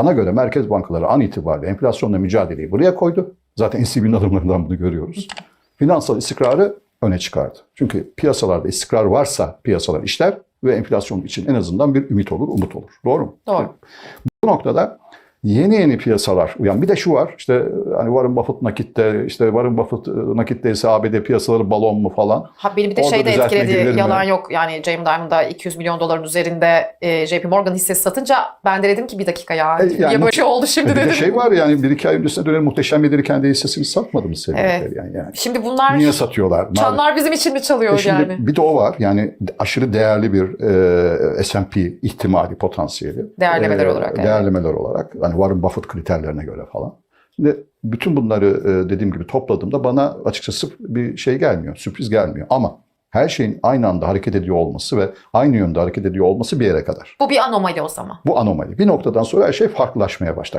Bana göre merkez bankaları an itibariyle enflasyonla mücadeleyi buraya koydu. Zaten ECB'nin adımlarından bunu görüyoruz. Finansal istikrarı öne çıkardı. Çünkü piyasalarda istikrar varsa piyasalar işler ve enflasyon için en azından bir ümit olur, umut olur. Doğru mu? Doğru. Bu noktada yeni yeni piyasalar uyan. Bir de şu var işte hani Warren Buffett nakitte, işte Warren Buffett e, nakitteyse ABD piyasaları balon mu falan. Ha, beni bir de Orada şey de etkiledi. mi? Yalan yok. Yani Jamie Dimon'da 200 milyon doların üzerinde e, JP Morgan hissesi satınca ben de dedim ki bir dakika ya. E, yani Niye böyle şey oldu şimdi Bir de dedim. şey var yani bir iki ay öncesine dönem muhteşem bir kendi hissesini satmadı mı Evet. yani, yani. Şimdi bunlar Niye satıyorlar? Çanlar bizim için mi çalıyor E şimdi yani? Bir de o var. Yani aşırı değerli bir e, S&P ihtimali, potansiyeli. Değerlemeler E, olarak. Değerlemeler olarak. Hani Warren Buffett kriterlerine göre falan. Şimdi bütün bunları e, dediğim gibi topladığımda bana açıkçası bir şey gelmiyor, sürpriz gelmiyor. Ama her şeyin aynı anda hareket ediyor olması ve aynı yönde hareket ediyor olması bir yere kadar. Bu bir anomali o zaman. Bu anomali. Bir noktadan sonra her şey farklılaşmaya başlar.